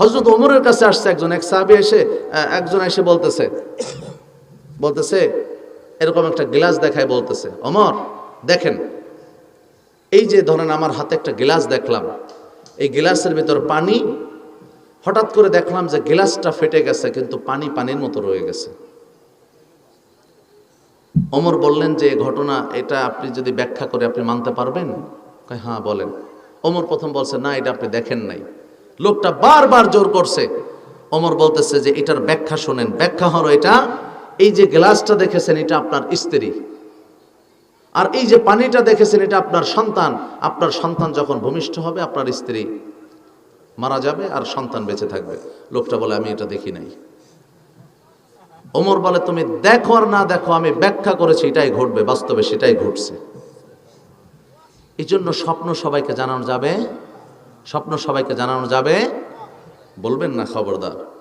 হজরত ওমরের কাছে আসছে একজন, এক সাহাবি এসে একজন এসে বলতেছে বলতেছে, এরকম একটা গ্লাস দেখায় বলতেছে অমর দেখেন, এই যে ধরেন আমার হাতে একটা গ্লাস দেখলাম, এই গ্লাসের ভিতর পানি, হঠাৎ করে দেখলাম যে গ্লাসটা ফেটে গেছে, কিন্তু পানি পানির মতো রয়ে গেছে। অমর বললেন যে ঘটনা, এটা আপনি যদি ব্যাখ্যা করে আপনি মানতে পারবেন? হ্যাঁ বলেন। অমর প্রথম বলছে, না, এটা আপনি দেখেন নাই। লোকটা বারবার জোর করছে। অমর বলতেছে যে, এটার ব্যাখ্যা শোনেন। ব্যাখ্যা হলো এটা, এই যে গ্লাসটা দেখেছেন, এটা আপনার স্ত্রী। আর এই যে পানিটা দেখেছেন, এটা আপনার সন্তান। আপনার সন্তান যখন ভূমিষ্ঠ হবে, আপনার স্ত্রী মারা যাবে আর সন্তান বেঁচে থাকবে। লোকটা বলে, আমি এটা দেখি নাই। ওমর বলে, তুমি দেখো আর না দেখো, আমি ব্যাখ্যা করেছি, এটাই ঘটবে, বাস্তবে সেটাই ঘটছে। এই জন্য স্বপ্ন সবাইকে জানানো যাবে স্বপ্ন সবাইকে জানানো যাবে। বলবেন না খবরদার।